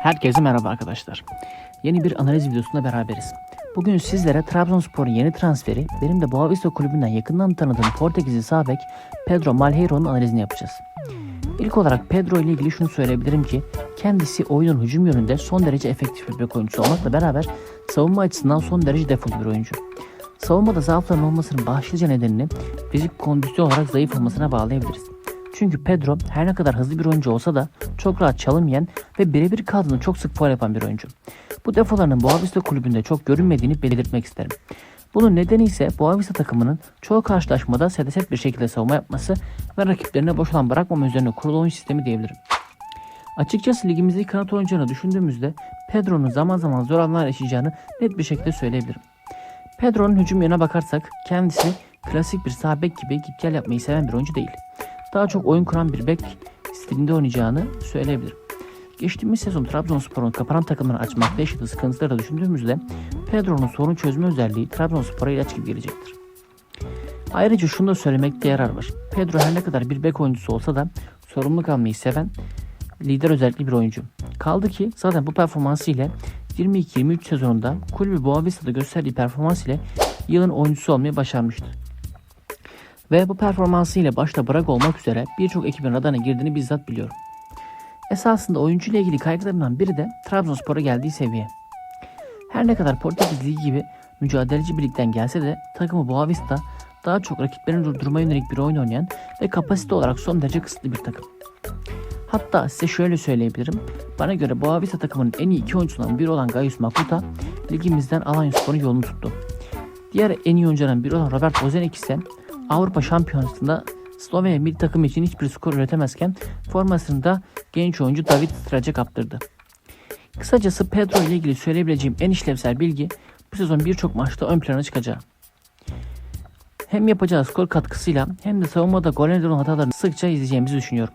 Herkese merhaba arkadaşlar. Yeni bir analiz videosunda beraberiz. Bugün sizlere Trabzonspor'un yeni transferi, benim de Boavista kulübünden yakından tanıdığım Portekizli sağ Pedro Malheiro'nun analizini yapacağız. İlk olarak Pedro ile ilgili şunu söyleyebilirim ki kendisi oyunun hücum yönünde son derece efektif bir bek oyuncusu olmakla beraber savunma açısından son derece defol bir oyuncu. Savunmada zaafların olmasının başlıca nedenini fizik kondisyon olarak zayıf olmasına bağlayabiliriz. Çünkü Pedro her ne kadar hızlı bir oyuncu olsa da çok rahat çalım yiyen ve birebir kaldığında çok sık faul yapan bir oyuncu. Bu defolarının Boavista kulübünde çok görünmediğini belirtmek isterim. Bunun nedeni ise Boavista takımının çoğu karşılaşmada sedeset bir şekilde savunma yapması ve rakiplerine boş alan bırakmama üzerine kurulu oyun sistemi diyebilirim. Açıkçası ligimizdeki kanat oyuncularını düşündüğümüzde Pedro'nun zaman zaman zor anlar yaşayacağını net bir şekilde söyleyebilirim. Pedro'nun hücum yönüne bakarsak kendisi klasik bir sağ gibi git gel yapmayı seven bir oyuncu değil. Daha çok oyun kuran bir bek stilinde oynayacağını söyleyebilirim. Geçtiğimiz sezon Trabzonspor'un kapanan takımları açmakta yaşadığı sıkıntıları da düşündüğümüzde Pedro'nun sorun çözme özelliği Trabzonspor'a ilaç gibi gelecektir. Ayrıca şunu da söylemekte yarar var. Pedro her ne kadar bir bek oyuncusu olsa da sorumluluk almayı seven lider özellikli bir oyuncu. Kaldı ki zaten bu performansı ile 22-23 sezonunda kulübü Boavista'da gösterdiği performans ile yılın oyuncusu olmayı başarmıştı. Ve bu performansıyla başta bırak olmak üzere birçok ekibin radarına girdiğini bizzat biliyorum. Esasında oyuncu ile ilgili kaygılarımdan biri de Trabzonspor'a geldiği seviye. Her ne kadar Portekiz Ligi gibi mücadeleci bir ligden gelse de takımı Boavista daha çok rakiplerini durdurmaya yönelik bir oyun oynayan ve kapasite olarak son derece kısıtlı bir takım. Hatta size şöyle söyleyebilirim. Bana göre Boavista takımının en iyi iki oyuncusundan biri olan Gaius Makuta ligimizden Alanyaspor'un yolunu tuttu. Diğer en iyi oyunculardan biri olan Robert Bozenek ise Avrupa Şampiyonası'nda Slovenya milli takım için hiçbir skor üretemezken formasını da genç oyuncu David Straç'a kaptırdı. Kısacası Pedro ile ilgili söyleyebileceğim en işlevsel bilgi bu sezon birçok maçta ön plana çıkacağı. Hem yapacağı skor katkısıyla hem de savunmada gol neden olan hatalarını sıkça izleyeceğimizi düşünüyorum.